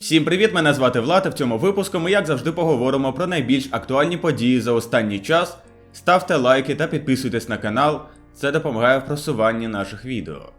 Всім привіт! Мене звати Влад. і В цьому випуску ми, як завжди, поговоримо про найбільш актуальні події за останній час. Ставте лайки та підписуйтесь на канал. Це допомагає в просуванні наших відео.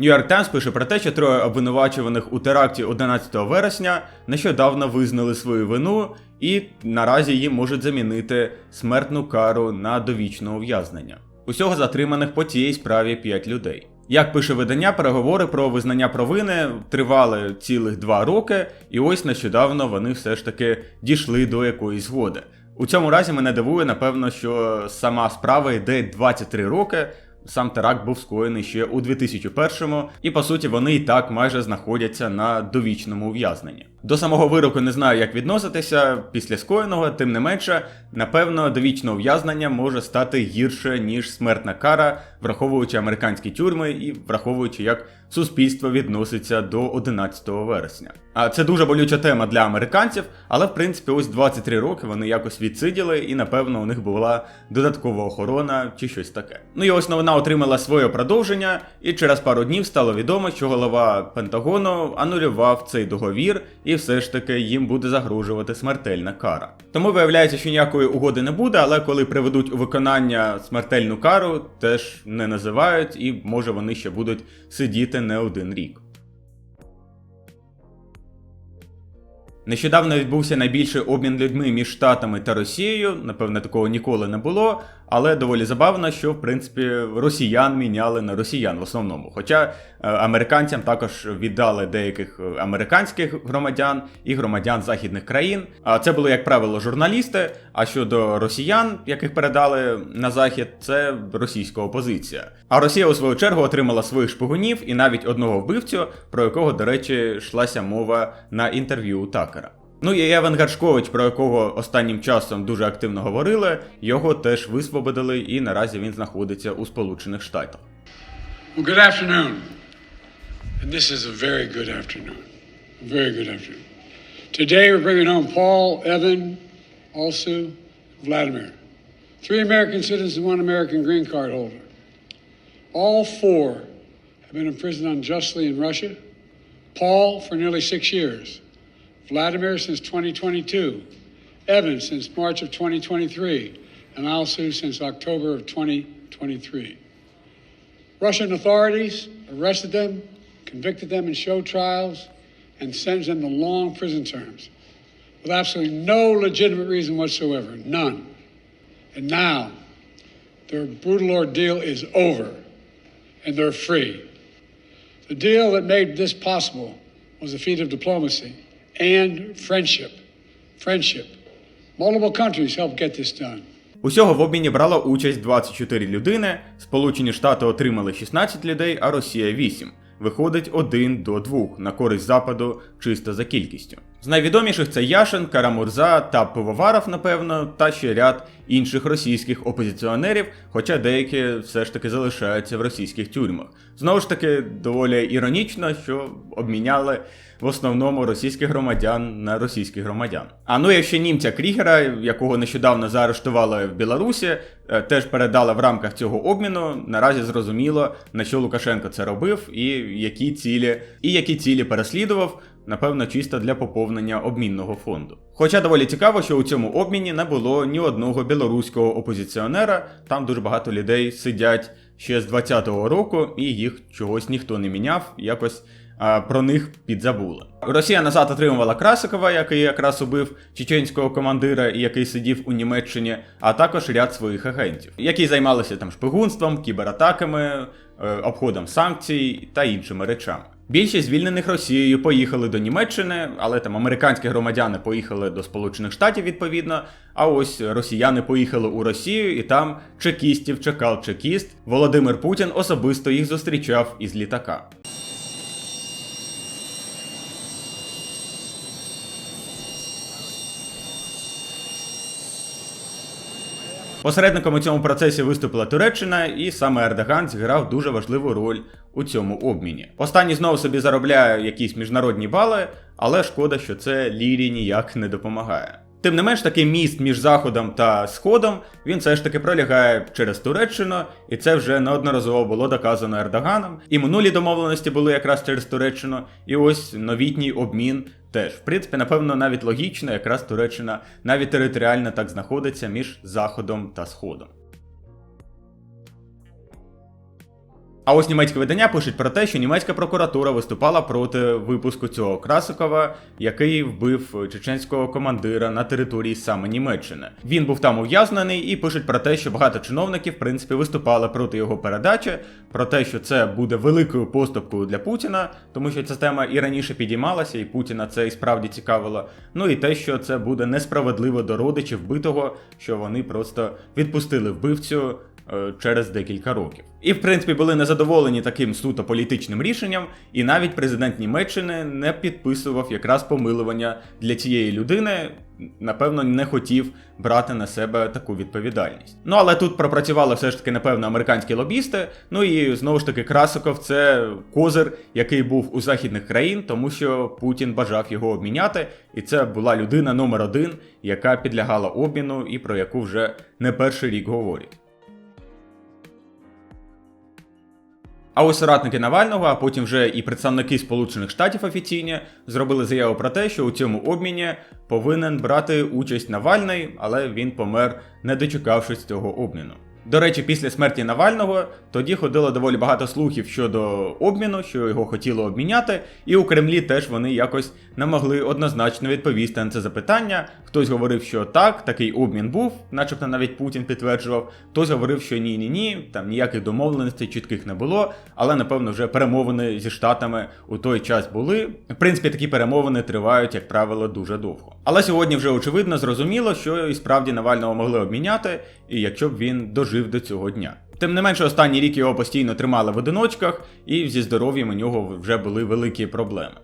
York Times пише про те, що троє обвинувачуваних у теракті 11 вересня нещодавно визнали свою вину і наразі їм можуть замінити смертну кару на довічне ув'язнення. Усього затриманих по цій справі 5 людей. Як пише видання, переговори про визнання провини тривали цілих два роки, і ось нещодавно вони все ж таки дійшли до якоїсь згоди. У цьому разі мене дивує, напевно, що сама справа йде 23 роки. Сам теракт був скоєний ще у 2001-му, і по суті вони і так майже знаходяться на довічному ув'язненні. До самого вироку не знаю, як відноситися після скоєного, тим не менше, напевно, довічне ув'язнення може стати гірше, ніж смертна кара, враховуючи американські тюрми і враховуючи, як суспільство відноситься до 11 вересня. А це дуже болюча тема для американців, але в принципі ось 23 роки вони якось відсиділи, і напевно у них була додаткова охорона чи щось таке. Ну і ось новина отримала своє продовження, і через пару днів стало відомо, що голова Пентагону анулював цей договір, і все ж таки їм буде загрожувати смертельна кара. Тому виявляється, що ніякої угоди не буде, але коли приведуть у виконання смертельну кару, теж не називають, і може вони ще будуть сидіти не один рік. Нещодавно відбувся найбільший обмін людьми між Штатами та Росією. Напевне, такого ніколи не було, але доволі забавно, що в принципі росіян міняли на росіян в основному. Хоча е, американцям також віддали деяких е, американських громадян і громадян західних країн. А це були, як правило, журналісти. А щодо росіян, яких передали на захід, це російська опозиція. А Росія у свою чергу отримала своїх шпигунів і навіть одного вбивцю, про якого, до речі, йшлася мова на інтерв'ю у Такера. Ну і Еван Гаршкович, про якого останнім часом дуже активно говорили, його теж висвободили, і наразі він знаходиться у Сполучених Штатах. Good afternoon. And this is a very good afternoon. Very good afternoon. Today we're bringing home Paul, Evan, Alsu, Vladimir. Three American citizens one American green card holder. All four have been imprisoned unjustly in Russia. Paul for nearly six years. Vladimir since 2022. Evan since March of 2023. And Alsu since October of 2023. Russian authorities arrested them, convicted them in show trials, and sentenced them to long prison terms with absolutely no legitimate reason whatsoever. None. And now, their brutal ordeal is over, and they're free. The deal that made this possible was a feat of diplomacy and friendship. Friendship. Multiple countries helped get this done. Усього в обміні брало участь 24 людини, Сполучені Штати отримали 16 людей, а Росія 8. Виходить 1 до 2 на користь Западу чисто за кількістю. З найвідоміших це Яшин, Карамурза та Пивоваров, напевно, та ще ряд інших російських опозиціонерів, хоча деякі все ж таки залишаються в російських тюрмах. Знову ж таки, доволі іронічно, що обміняли в основному російських громадян на російських громадян. А ну ще німця Крігера, якого нещодавно заарештували в Білорусі, е, теж передали в рамках цього обміну. Наразі зрозуміло, на що Лукашенко це робив, і які цілі, і які цілі переслідував. Напевно, чисто для поповнення обмінного фонду. Хоча доволі цікаво, що у цьому обміні не було ні одного білоруського опозиціонера, там дуже багато людей сидять ще з 20-го року, і їх чогось ніхто не міняв, якось а, про них підзабули. Росія назад отримувала Красикова, який якраз убив чеченського командира і який сидів у Німеччині, а також ряд своїх агентів, які займалися там шпигунством, кібератаками, е, обходом санкцій та іншими речами. Більшість звільнених Росією поїхали до Німеччини, але там американські громадяни поїхали до Сполучених Штатів відповідно. А ось росіяни поїхали у Росію, і там чекістів чекав чекіст. Володимир Путін особисто їх зустрічав із літака. Посередником у цьому процесі виступила Туреччина, і саме Ердоган зіграв дуже важливу роль у цьому обміні. Останній знову собі заробляє якісь міжнародні бали, але шкода, що це Лірі ніяк не допомагає. Тим не менш, такий міст між Заходом та Сходом він все ж таки пролягає через Туреччину, і це вже неодноразово було доказано Ердоганом. І минулі домовленості були якраз через Туреччину, і ось новітній обмін теж. В принципі, напевно, навіть логічно, якраз Туреччина навіть територіально так знаходиться між Заходом та Сходом. А ось німецьке видання пишуть про те, що німецька прокуратура виступала проти випуску цього Красикова, який вбив чеченського командира на території саме Німеччини. Він був там ув'язнений і пишуть про те, що багато чиновників в принципі виступали проти його передачі, про те, що це буде великою поступкою для Путіна, тому що ця тема і раніше підіймалася, і Путіна це і справді цікавило. Ну і те, що це буде несправедливо до родичів вбитого, що вони просто відпустили вбивцю через декілька років. І в принципі були незадоволені таким суто політичним рішенням, і навіть президент Німеччини не підписував якраз помилування для цієї людини. Напевно, не хотів брати на себе таку відповідальність. Ну але тут пропрацювали все ж таки, напевно, американські лобісти. Ну і знову ж таки, Красиков це козир, який був у західних країн, тому що Путін бажав його обміняти, і це була людина номер один, яка підлягала обміну і про яку вже не перший рік говорять. А ось соратники Навального, а потім вже і представники Сполучених Штатів офіційні зробили заяву про те, що у цьому обміні повинен брати участь Навальний, але він помер, не дочекавшись цього обміну. До речі, після смерті Навального тоді ходило доволі багато слухів щодо обміну, що його хотіло обміняти, і у Кремлі теж вони якось не могли однозначно відповісти на це запитання. Хтось говорив, що так, такий обмін був, начебто навіть Путін підтверджував. Хтось говорив, що ні, ні, ні, там ніяких домовленостей чітких не було, але напевно вже перемовини зі штатами у той час були. В принципі, такі перемовини тривають, як правило, дуже довго. Але сьогодні вже очевидно зрозуміло, що і справді Навального могли обміняти, і якщо б він дожив до цього дня. Тим не менше, останній рік його постійно тримали в одиночках, і зі здоров'ям у нього вже були великі проблеми.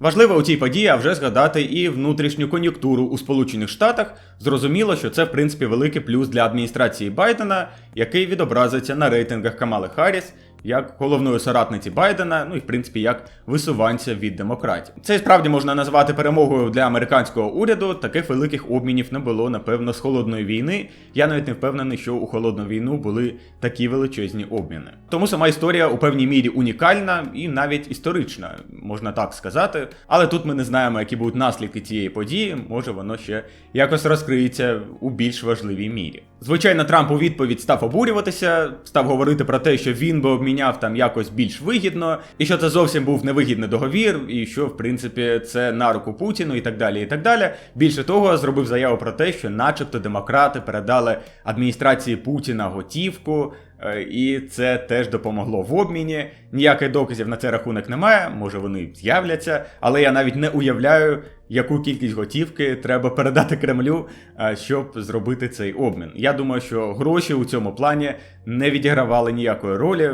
Важливо у цій події вже згадати і внутрішню кон'юнктуру у Сполучених Штатах. Зрозуміло, що це в принципі великий плюс для адміністрації Байдена, який відобразиться на рейтингах Камали Харріс як головної соратниці Байдена, ну і в принципі як висуванця від демократів. Це справді можна назвати перемогою для американського уряду. Таких великих обмінів не було, напевно, з холодної війни. Я навіть не впевнений, що у холодну війну були такі величезні обміни. Тому сама історія у певній мірі унікальна і навіть історична, можна так сказати. Але тут ми не знаємо, які будуть наслідки цієї події. Може воно ще якось розкриється у більш важливій мірі. Звичайно, Трамп у відповідь став обурюватися, став говорити про те, що він би обміняв там якось більш вигідно, і що це зовсім був невигідний договір, і що в принципі це на руку Путіну і так далі. І так далі. Більше того, зробив заяву про те, що, начебто, демократи передали адміністрації Путіна готівку. Е, І це теж допомогло в обміні. Ніяких доказів на цей рахунок немає, може вони з'являться, але я навіть не уявляю, яку кількість готівки треба передати Кремлю, е, щоб зробити цей обмін. Я думаю, що гроші у цьому плані не відігравали ніякої ролі.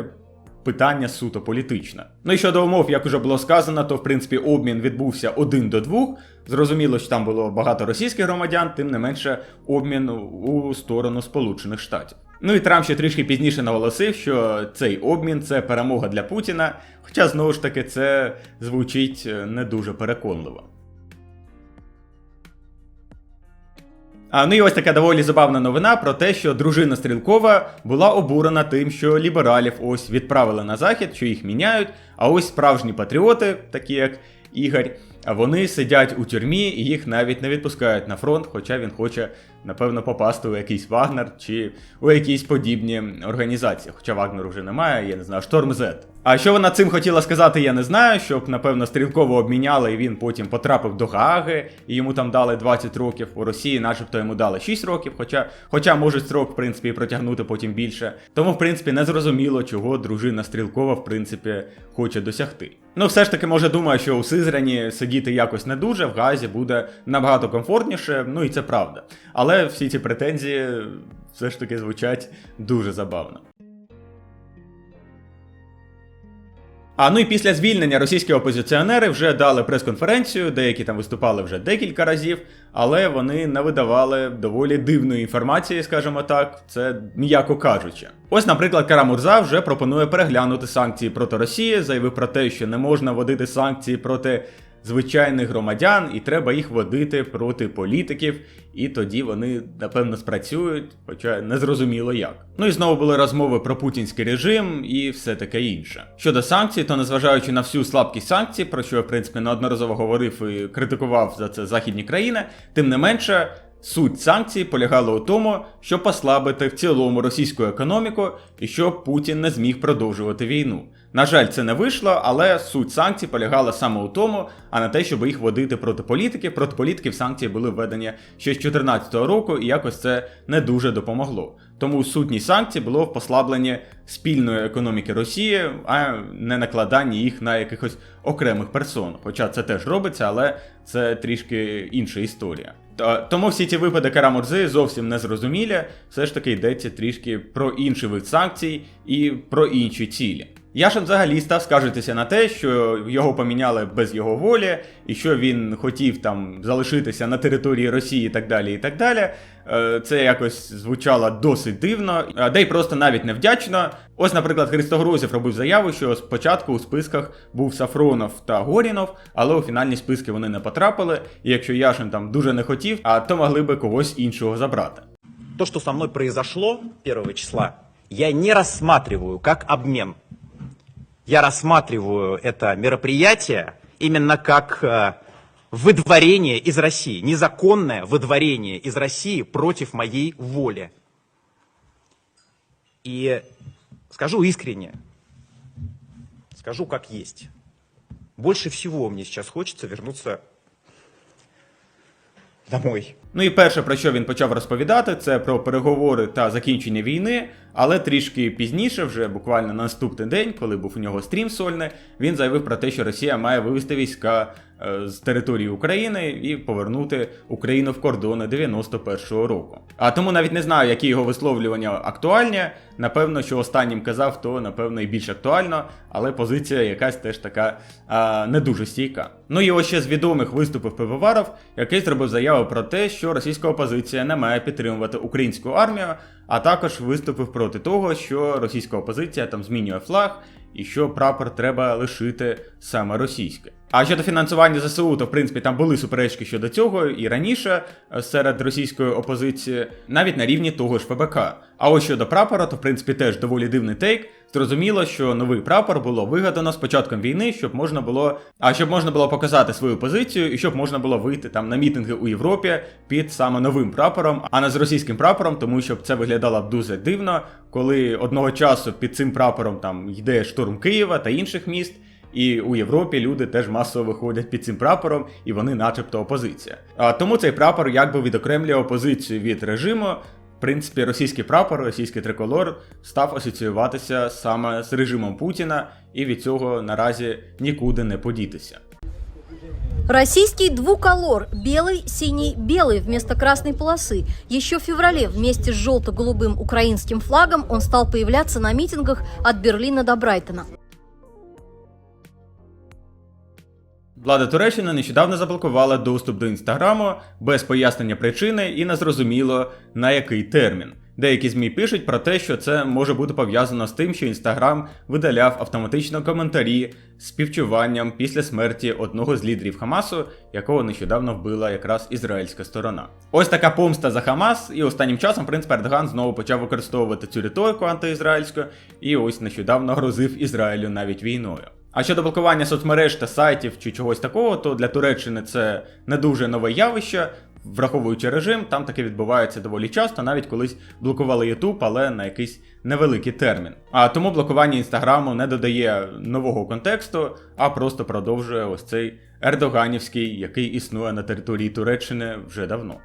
Питання суто політичне. Ну і щодо умов, як уже було сказано, то в принципі обмін відбувся один до двох. Зрозуміло, що там було багато російських громадян, тим не менше обмін у сторону Сполучених Штатів. Ну і Трамп ще трішки пізніше наголосив, що цей обмін це перемога для Путіна. Хоча знову ж таки це звучить е, не дуже переконливо. А, ну і ось така доволі забавна новина про те, що дружина Стрілкова була обурена тим, що лібералів ось відправили на захід, що їх міняють. А ось справжні патріоти, такі як Ігор, вони сидять у тюрмі і їх навіть не відпускають на фронт, хоча він хоче, напевно, попасти у якийсь Вагнер чи у якісь подібні організації. Хоча Вагнеру вже немає, я не знаю, Шторм Z. А що вона цим хотіла сказати, я не знаю, щоб, напевно, стрілково обміняли, і він потім потрапив до Гааги, і йому там дали 20 років. У Росії, начебто, йому дали 6 років, хоча, хоча можуть строк, в принципі, протягнути потім більше. Тому, в принципі, не зрозуміло, чого дружина Стрілкова, в принципі, хоче досягти. Ну, все ж таки, може, думаю, що у Сизрані сидіти якось не дуже, в Газі буде набагато комфортніше, ну і це правда. Але всі ці претензії все ж таки звучать дуже забавно. А ну і після звільнення російські опозиціонери вже дали прес-конференцію, деякі там виступали вже декілька разів, але вони не видавали доволі дивної інформації, скажімо так, це м'яко кажучи. Ось, наприклад, Карамурза вже пропонує переглянути санкції проти Росії, заявив про те, що не можна вводити санкції проти звичайних громадян, і треба їх водити проти політиків, і тоді вони напевно спрацюють, хоча не зрозуміло як. Ну і знову були розмови про путінський режим і все таке інше. Щодо санкцій, то незважаючи на всю слабкість санкцій, про що я в принципі неодноразово говорив і критикував за це західні країни, тим не менше. Суть санкцій полягала у тому, щоб послабити в цілому російську економіку і щоб Путін не зміг продовжувати війну. На жаль, це не вийшло, але суть санкцій полягала саме у тому, а не те, щоб їх водити проти політиків. Проти політиків санкції були введені ще з 2014 року, і якось це не дуже допомогло. Тому сутність санкцій було в послабленні спільної економіки Росії, а не накладанні їх на якихось окремих персон. Хоча це теж робиться, але це трішки інша історія. Тому всі ці випади Карамурзи зовсім не зрозумілі. Все ж таки йдеться трішки про інший вид санкцій і про інші цілі. Яшин взагалі став скаржитися на те, що його поміняли без його волі, і що він хотів там залишитися на території Росії і так далі. і так далі. Е, Це якось звучало досить дивно, де й просто навіть невдячно. Ось, наприклад, Христогрозів робив заяву, що спочатку у списках був Сафронов та Горінов, але у фінальні списки вони не потрапили. І якщо Яшин там дуже не хотів, а то могли би когось іншого забрати. То, что со мной произошло 1 числа, я не рассматриваю как обмен. Я рассматриваю это мероприятие именно как э, выдворение из России, незаконное выдворение из России против моей воли. И скажу искренне, скажу как есть. Больше всего мне сейчас хочется вернуться домой. Ну і перше, про що він почав розповідати, це про переговори та закінчення війни. Але трішки пізніше, вже буквально на наступний день, коли був у нього стрім сольний, він заявив про те, що Росія має вивести війська е, з території України і повернути Україну в кордони 91-го року. А тому навіть не знаю, які його висловлювання актуальні. Напевно, що останнім казав, то напевно і більш актуально, але позиція якась теж така а, не дуже стійка. Ну і ось ще з відомих виступив Пивоваров, який зробив заяву про те, що російська опозиція не має підтримувати українську армію, а також виступив проти того, що російська опозиція там змінює флаг і що прапор треба лишити саме російське. А щодо фінансування ЗСУ, то в принципі там були суперечки щодо цього і раніше е, серед російської опозиції, навіть на рівні того ж ФБК. А ось щодо прапора, то в принципі теж доволі дивний тейк. Зрозуміло, що новий прапор було вигадано з початком війни, щоб можна було, а щоб можна було показати свою позицію і щоб можна було вийти там на мітинги у Європі під саме новим прапором, а не з російським прапором, тому щоб це виглядало дуже дивно, коли одного часу під цим прапором там йде штурм Києва та інших міст І у Європі люди теж масово виходять під цим прапором, і вони, начебто, опозиція. А тому цей прапор якби відокремлює опозицію від режиму. В принципі, російський прапор, російський триколор став асоціюватися саме з режимом Путіна, і від цього наразі нікуди не подітися. Российский двуколор – белый, синий, белый вместо красной полосы. Еще в феврале вместе с желто-голубым украинским флагом он стал появляться на митингах от Берлина до Брайтона. Влада Туреччини нещодавно заблокувала доступ до інстаграму без пояснення причини і незрозуміло на який термін. Деякі ЗМІ пишуть про те, що це може бути пов'язано з тим, що Інстаграм видаляв автоматично коментарі з співчуванням після смерті одного з лідерів Хамасу, якого нещодавно вбила якраз ізраїльська сторона. Ось така помста за Хамас, і останнім часом, в принципі, Ердоган знову почав використовувати цю риторику антиізраїльську, і ось нещодавно грозив Ізраїлю навіть війною. А щодо блокування соцмереж та сайтів чи чогось такого, то для Туреччини це не дуже нове явище. Враховуючи режим, там таке відбувається доволі часто, навіть колись блокували YouTube, але на якийсь невеликий термін. А тому блокування інстаграму не додає нового контексту, а просто продовжує ось цей ердоганівський, який існує на території Туреччини вже давно.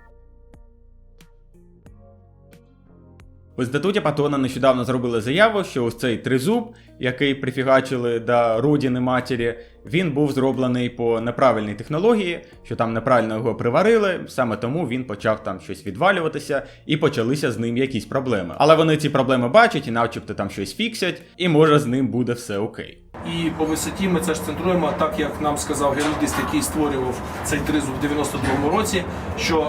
В інституті Патона нещодавно зробили заяву, що ось цей тризуб, який прифігачили до родини матері, він був зроблений по неправильній технології, що там неправильно його приварили, саме тому він почав там щось відвалюватися і почалися з ним якісь проблеми. Але вони ці проблеми бачать і начебто там щось фіксять, і може з ним буде все окей. І по висоті ми це ж центруємо, так як нам сказав героїдист, який створював цей тризуб в 92-му році, що е,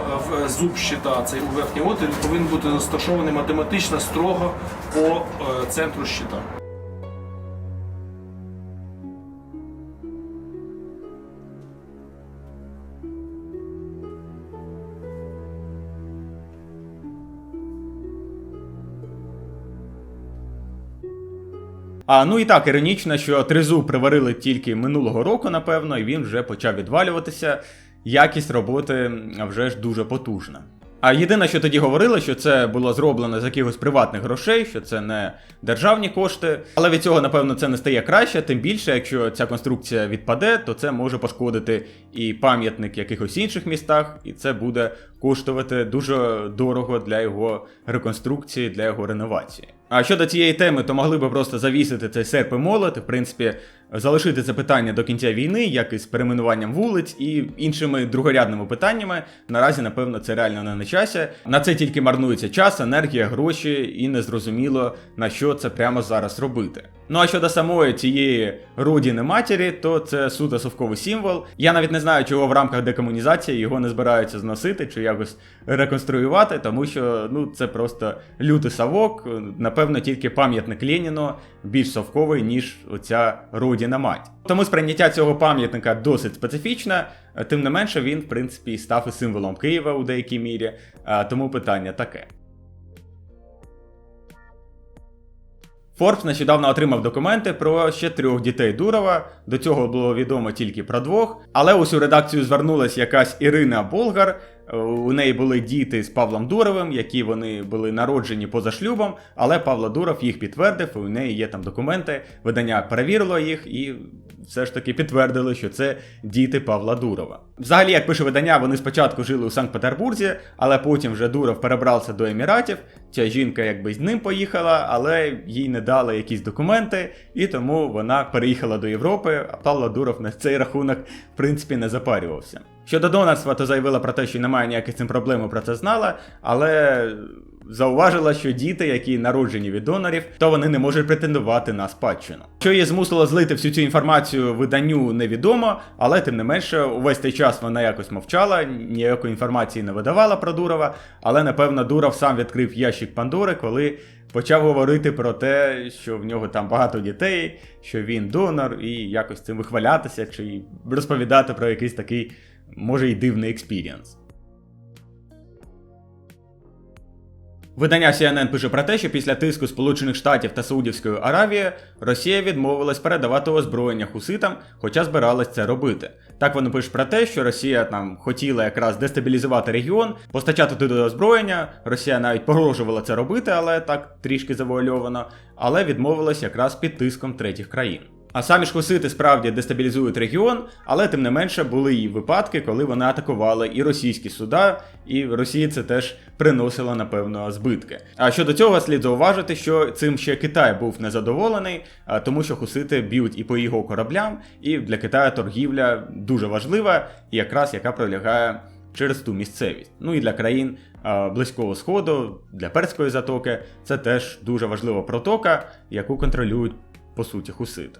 в- зуб щита, цей у верхній отвір, повинен бути розташований математично строго по е, центру щита. А ну і так, іронічно, що тризуб приварили тільки минулого року, напевно, і він вже почав відвалюватися. Якість роботи вже ж дуже потужна. А єдине, що тоді говорили, що це було зроблено з якихось приватних грошей, що це не державні кошти. Але від цього, напевно, це не стає краще, тим більше, якщо ця конструкція відпаде, то це може пошкодити і пам'ятник якихось інших містах, і це буде коштувати дуже дорого для його реконструкції, для його реновації. А щодо цієї теми, то могли би просто завісити цей серп і молот, в принципі, залишити це питання до кінця війни, як і з перейменуванням вулиць і іншими другорядними питаннями. Наразі, напевно, це реально не на часі. На це тільки марнується час, енергія, гроші, і незрозуміло на що це прямо зараз робити. Ну а щодо самої цієї родини матері, то це суто совковий символ. Я навіть не знаю, чого в рамках декомунізації його не збираються зносити чи якось реконструювати, тому що ну це просто лютий совок. Напевно, тільки пам'ятник Леніну більш совковий, ніж оця родина мать. Тому сприйняття цього пам'ятника досить специфічне, тим не менше він, в принципі, став і символом Києва у деякій мірі. Тому питання таке. Форбс нещодавно отримав документи про ще трьох дітей Дурова. До цього було відомо тільки про двох. Але ось у редакцію звернулася якась Ірина Болгар. У неї були діти з Павлом Дуровим, які вони були народжені поза шлюбом, але Павло Дуров їх підтвердив, і у неї є там документи. Видання перевірило їх і все ж таки підтвердили, що це діти Павла Дурова. Взагалі, як пише видання, вони спочатку жили у Санкт-Петербурзі, але потім вже Дуров перебрався до Еміратів. Ця жінка якби з ним поїхала, але їй не дали якісь документи, і тому вона переїхала до Європи, а Павло Дуров на цей рахунок, в принципі, не запарювався. Щодо донорства, то заявила про те, що немає ніяких цим проблем, про це знала, але зауважила, що діти, які народжені від донорів, то вони не можуть претендувати на спадщину. Що її змусило злити всю цю інформацію виданню, невідомо, але тим не менше, увесь цей час вона якось мовчала, ніякої інформації не видавала про Дурова, але напевно Дуров сам відкрив ящик Пандори, коли. Почав говорити про те, що в нього там багато дітей, що він донор, і якось цим вихвалятися, чи розповідати про якийсь такий, може, й дивний експірієнс. Видання CNN пише про те, що після тиску Сполучених Штатів та Саудівської Аравії Росія відмовилась передавати озброєння хуситам, хоча збиралась це робити. Так вони пишуть про те, що Росія там хотіла якраз дестабілізувати регіон, постачати туди озброєння. Росія навіть погрожувала це робити, але так трішки завуальовано, але відмовилась якраз під тиском третіх країн. А самі ж хусити справді дестабілізують регіон, але тим не менше були і випадки, коли вони атакували і російські суда, і Росії це теж приносило, напевно, збитки. А щодо цього слід зауважити, що цим ще Китай був незадоволений, тому що хусити б'ють і по його кораблям, і для Китаю торгівля дуже важлива, і якраз яка пролягає через ту місцевість. Ну і для країн Близького Сходу, для Перської затоки, це теж дуже важлива протока, яку контролюють по суті хусити.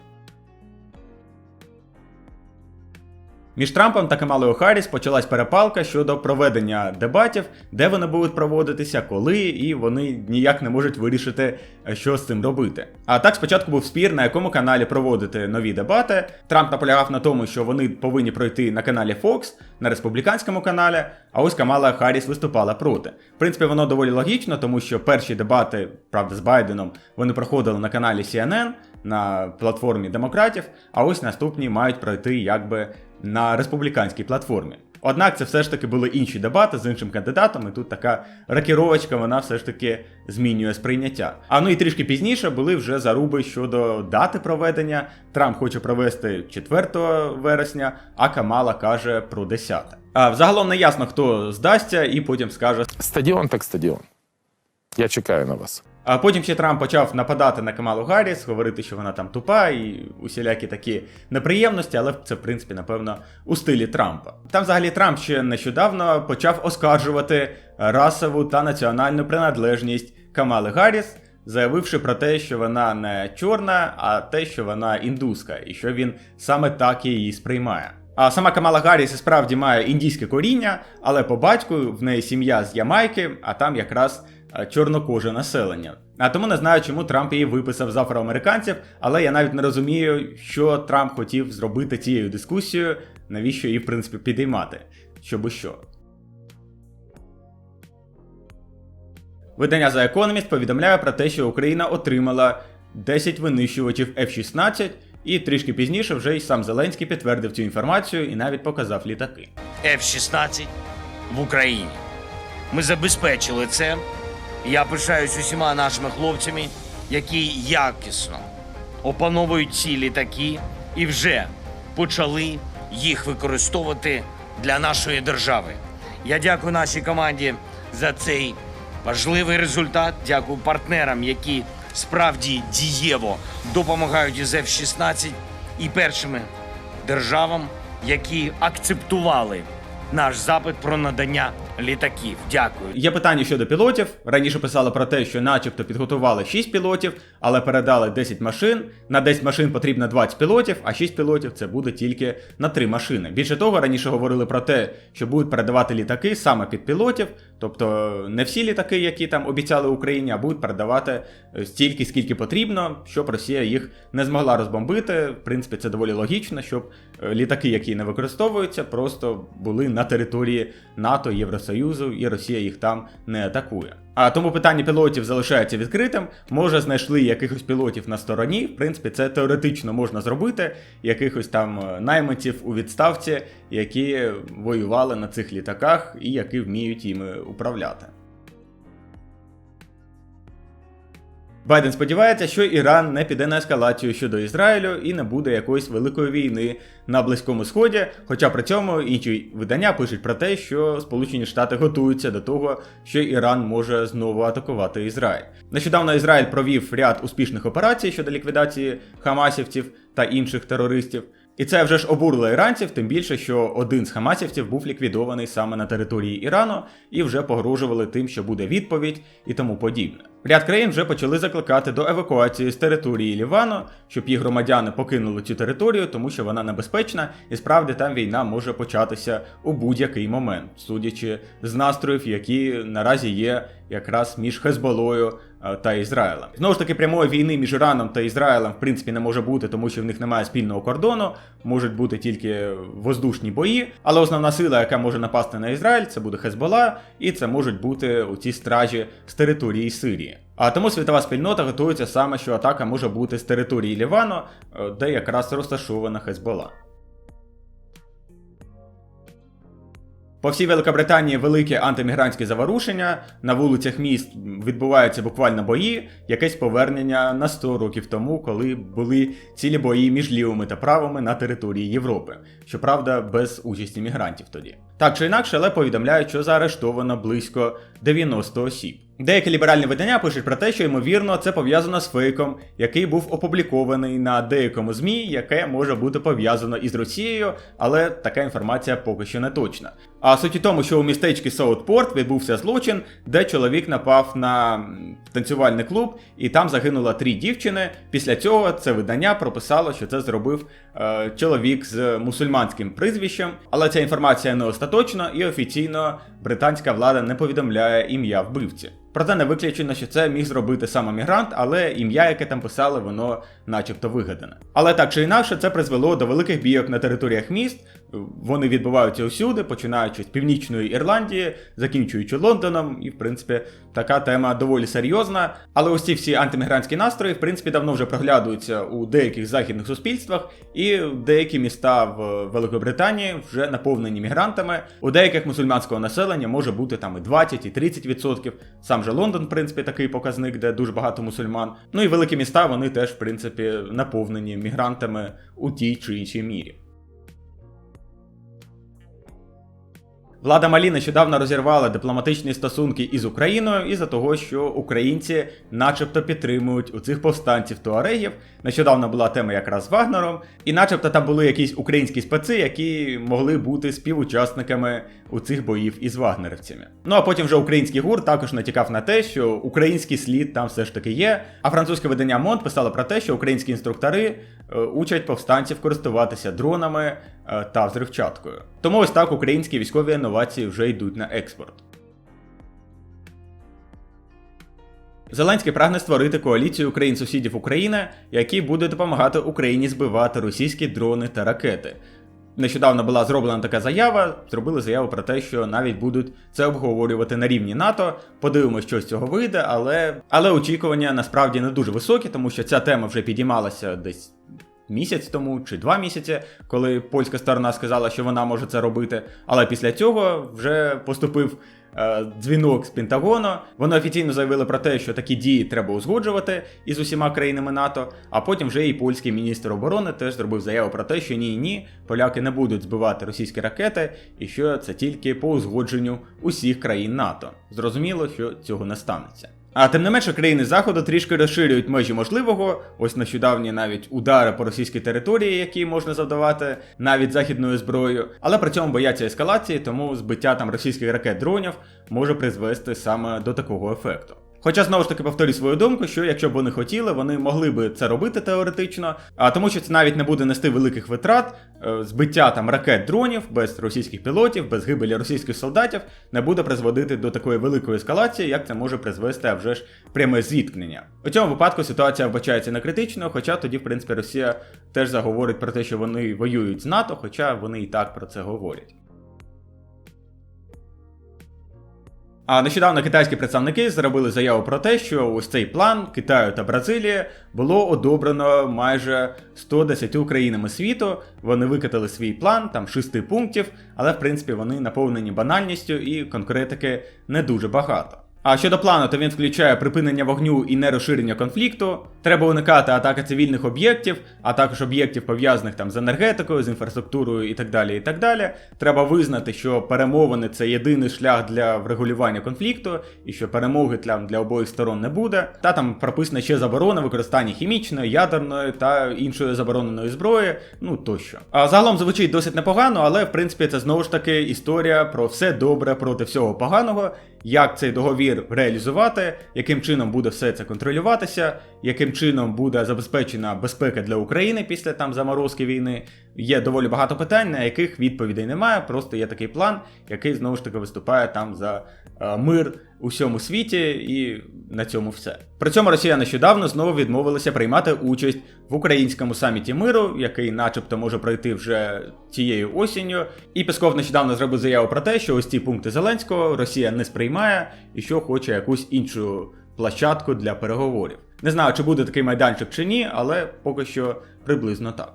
Між Трампом та Камалою Харріс почалась перепалка щодо проведення дебатів, де вони будуть проводитися, коли, і вони ніяк не можуть вирішити, е, що з цим робити. А так спочатку був спір, на якому каналі проводити нові дебати. Трамп наполягав на тому, що вони повинні пройти на каналі Fox, на республіканському каналі, а ось Камала Харріс виступала проти. В принципі, воно доволі логічно, тому що перші дебати, правда, з Байденом, вони проходили на каналі CNN, на платформі демократів, а ось наступні мають пройти якби на республіканській платформі. Однак це все ж таки були інші дебати з іншим кандидатом, і тут така рокіровочка, вона все ж таки змінює сприйняття. А ну і трішки пізніше були вже заруби щодо дати проведення. Трамп хоче провести 4 вересня, а Камала каже про 10. А взагалом не ясно, хто здасться, і потім скаже Стадіон так стадіон. Я чекаю на вас. А потім ще Трамп почав нападати на Камалу Гарріс, говорити, що вона там тупа, і усілякі такі неприємності, але це, в принципі, напевно, у стилі Трампа. Там взагалі Трамп ще нещодавно почав оскаржувати расову та національну приналежність Камали Гарріс, заявивши про те, що вона не чорна, а те, що вона індуска, і що він саме так її сприймає. А сама Камала Гарріс справді має індійське коріння, але по батьку в неї сім'я з Ямайки, а там якраз чорнокоже населення. А тому не знаю, чому Трамп її виписав з афроамериканців, але я навіть не розумію, що Трамп хотів зробити цією дискусією, навіщо її, в принципі, підіймати. Щоби що. Видання The Economist повідомляє про те, що Україна отримала 10 винищувачів F-16, і трішки пізніше вже й сам Зеленський підтвердив цю інформацію і навіть показав літаки. F-16 в Україні. Ми забезпечили це. Я пишаюсь усіма нашими хлопцями, які якісно опановують ці літаки і вже почали їх використовувати для нашої держави. Я дякую нашій команді за цей важливий результат. Дякую партнерам, які справді дієво допомагають із F-16 і першими державам, які акцептували наш запит про надання літаків. Дякую. Є питання щодо пілотів. Раніше писали про те, що начебто підготували 6 пілотів, але передали 10 машин. На 10 машин потрібно 20 пілотів, а 6 пілотів це буде тільки на 3 машини. Більше того, раніше говорили про те, що будуть передавати літаки саме під пілотів, тобто не всі літаки, які там обіцяли Україні, а будуть передавати е, стільки, скільки потрібно, щоб Росія їх не змогла розбомбити. В принципі, це доволі логічно, щоб е, літаки, які не використовуються, просто були на території НАТО, Євросоюзу, і Росія їх там не атакує. А тому питання пілотів залишається відкритим. Може, знайшли якихось пілотів на стороні. В принципі, це теоретично можна зробити. Якихось там наймитів у відставці, які воювали на цих літаках і які вміють їми управляти. Байден сподівається, що Іран не піде на ескалацію щодо Ізраїлю і не буде якоїсь великої війни на Близькому Сході. Хоча при цьому інші видання пишуть про те, що Сполучені Штати готуються до того, що Іран може знову атакувати Ізраїль. Нещодавно Ізраїль провів ряд успішних операцій щодо ліквідації хамасівців та інших терористів. І це вже ж обурило іранців, тим більше, що один з хамасівців був ліквідований саме на території Ірану і вже погрожували тим, що буде відповідь і тому подібне. Ряд країн вже почали закликати до евакуації з території Лівану, щоб їх громадяни покинули цю територію, тому що вона небезпечна, і справді там війна може початися у будь-який момент, судячи з настроїв, які наразі є якраз між Хезболою та Ізраїлем. Знову ж таки, прямої війни між Іраном та Ізраїлем в принципі не може бути, тому що в них немає спільного кордону, можуть бути тільки воздушні бої. Але основна сила, яка може напасти на Ізраїль, це буде Хезбола, і це можуть бути у ці стражі з території Сирії. А тому світова спільнота готується саме, що атака може бути з території Лівану, е, де якраз розташована Хезбола. По всій Великобританії велике антимігрантське заворушення. На вулицях міст відбуваються буквально бої, якесь повернення на 100 років тому, коли були цілі бої між лівими та правими на території Європи. Щоправда, без участі мігрантів тоді. Так чи інакше, але повідомляють, що заарештовано близько 90 осіб. Деякі ліберальні видання пишуть про те, що ймовірно це пов'язано з фейком, який був опублікований на деякому ЗМІ, яке може бути пов'язано із Росією, але така інформація поки що не точна. А суть у тому, що у містечці Саутпорт відбувся злочин, де чоловік напав на танцювальний клуб, і там загинуло три дівчини. Після цього це видання прописало, що це зробив е, чоловік з мусульманським прізвищем, але ця інформація не остаточна і офіційно британська влада не повідомляє ім'я вбивці. Проте не виключено, що це міг зробити сам мігрант, але ім'я, яке там писали, воно начебто вигадане. Але так чи інакше, це призвело до великих бійок на територіях міст. Вони відбуваються усюди, починаючи з північної Ірландії, закінчуючи Лондоном, і в принципі така тема доволі серйозна. Але ось ці всі антимігрантські настрої, в принципі, давно вже проглядуються у деяких західних суспільствах, і деякі міста в Великобританії вже наповнені мігрантами. У деяких мусульманського населення може бути там і 20, і 30%. Сам же Лондон, в принципі, такий показник, де дуже багато мусульман. Ну і великі міста вони теж, в принципі, наповнені мігрантами у тій чи іншій мірі. Влада Малі нещодавно розірвала дипломатичні стосунки із Україною із-за того, що українці начебто підтримують у цих повстанців туарегів. Нещодавно була тема якраз з Вагнером, і начебто там були якісь українські специ, які могли бути співучасниками у цих боїв із вагнерівцями. Ну а потім вже український гур також натякав на те, що український слід там все ж таки є. А французьке видання Монт писало про те, що українські інструктори е, учать повстанців користуватися дронами та взривчаткою. Тому ось так українські військові інновації вже йдуть на експорт. Зеленський прагне створити коаліцію країн-сусідів України, які буде допомагати Україні збивати російські дрони та ракети. Нещодавно була зроблена така заява. Зробили заяву про те, що навіть будуть це обговорювати на рівні НАТО. Подивимося, що з цього вийде, але, але очікування насправді не дуже високі, тому що ця тема вже підіймалася десь місяць тому чи два місяці, коли польська сторона сказала, що вона може це робити. Але після цього вже поступив е, дзвінок з Пентагону. Вони офіційно заявили про те, що такі дії треба узгоджувати із усіма країнами НАТО. А потім вже і польський міністр оборони теж зробив заяву про те, що ні, ні, поляки не будуть збивати російські ракети, і що це тільки по узгодженню усіх країн НАТО. Зрозуміло, що цього не станеться. А тим не менше, країни Заходу трішки розширюють межі можливого. Ось нещодавні навіть удари по російській території, які можна завдавати навіть західною зброєю, але при цьому бояться ескалації, тому збиття там російських ракет дронів може призвести саме до такого ефекту. Хоча знову ж таки повторюю свою думку, що якщо б вони хотіли, вони могли би це робити теоретично, а тому що це навіть не буде нести великих витрат, е, збиття там ракет дронів без російських пілотів, без гибелі російських солдатів не буде призводити до такої великої ескалації, як це може призвести а вже ж пряме зіткнення. У цьому випадку ситуація вбачається не критичною, хоча тоді, в принципі, Росія теж заговорить про те, що вони воюють з НАТО, хоча вони і так про це говорять. А нещодавно китайські представники зробили заяву про те, що ось цей план Китаю та Бразилії було одобрено майже 110 країнами світу. Вони викатали свій план, там шести пунктів, але в принципі вони наповнені банальністю і конкретики не дуже багато. А щодо плану, то він включає припинення вогню і нерозширення конфлікту. Треба уникати атаки цивільних об'єктів, а також об'єктів пов'язаних там з енергетикою, з інфраструктурою і так далі. і так далі. Треба визнати, що перемовини це єдиний шлях для врегулювання конфлікту, і що перемоги для, для обох сторон не буде. Та там прописана ще заборона використання хімічної, ядерної та іншої забороненої зброї, ну тощо. А загалом звучить досить непогано, але в принципі це знову ж таки історія про все добре проти всього поганого як цей договір реалізувати, яким чином буде все це контролюватися, яким чином буде забезпечена безпека для України після там заморозки війни. Є доволі багато питань, на яких відповідей немає. Просто є такий план, який знову ж таки виступає там за е, мир у всьому світі, і на цьому все. При цьому Росія нещодавно знову відмовилася приймати участь в українському саміті миру, який, начебто, може пройти вже цією осінню. І Песков нещодавно зробив заяву про те, що ось ці пункти Зеленського Росія не сприймає і що хоче якусь іншу площадку для переговорів. Не знаю, чи буде такий майданчик чи ні, але поки що приблизно так.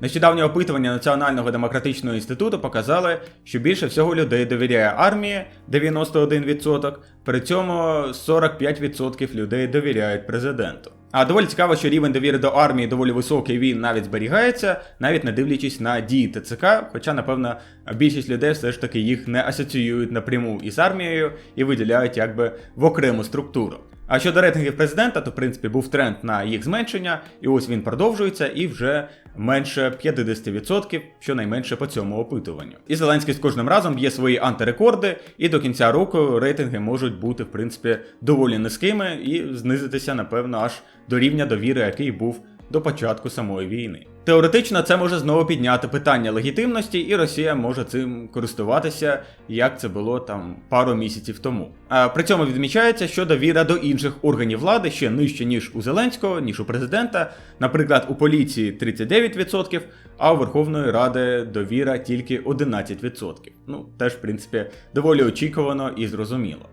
Нещодавнє опитування Національного демократичного інституту показали, що більше всього людей довіряє армії 91%, при цьому 45% людей довіряють президенту. А доволі цікаво, що рівень довіри до армії доволі високий, він навіть зберігається, навіть не дивлячись на дії ТЦК. Хоча, напевно, більшість людей все ж таки їх не асоціюють напряму із армією і виділяють якби в окрему структуру. А щодо рейтингів президента, то в принципі був тренд на їх зменшення, і ось він продовжується і вже менше 50%, щонайменше по цьому опитуванню. І Зеленський з кожним разом б'є свої антирекорди, і до кінця року рейтинги можуть бути в принципі доволі низькими і знизитися, напевно, аж до рівня довіри, який був до початку самої війни. Теоретично це може знову підняти питання легітимності, і Росія може цим користуватися, як це було там пару місяців тому. А при цьому відмічається, що довіра до інших органів влади ще нижче, ніж у Зеленського, ніж у президента. Наприклад, у поліції 39%, а у Верховної Ради довіра тільки 11%. Ну, теж, в принципі, доволі очікувано і зрозуміло.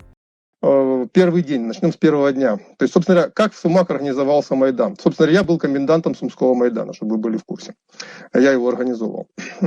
Э, Первый день, начнем с первого дня. То есть, собственно говоря, как в Сумах организовался Майдан? Собственно говоря, я был комендантом Сумского Майдана, чтобы вы были в курсе. Я его организовал. Э,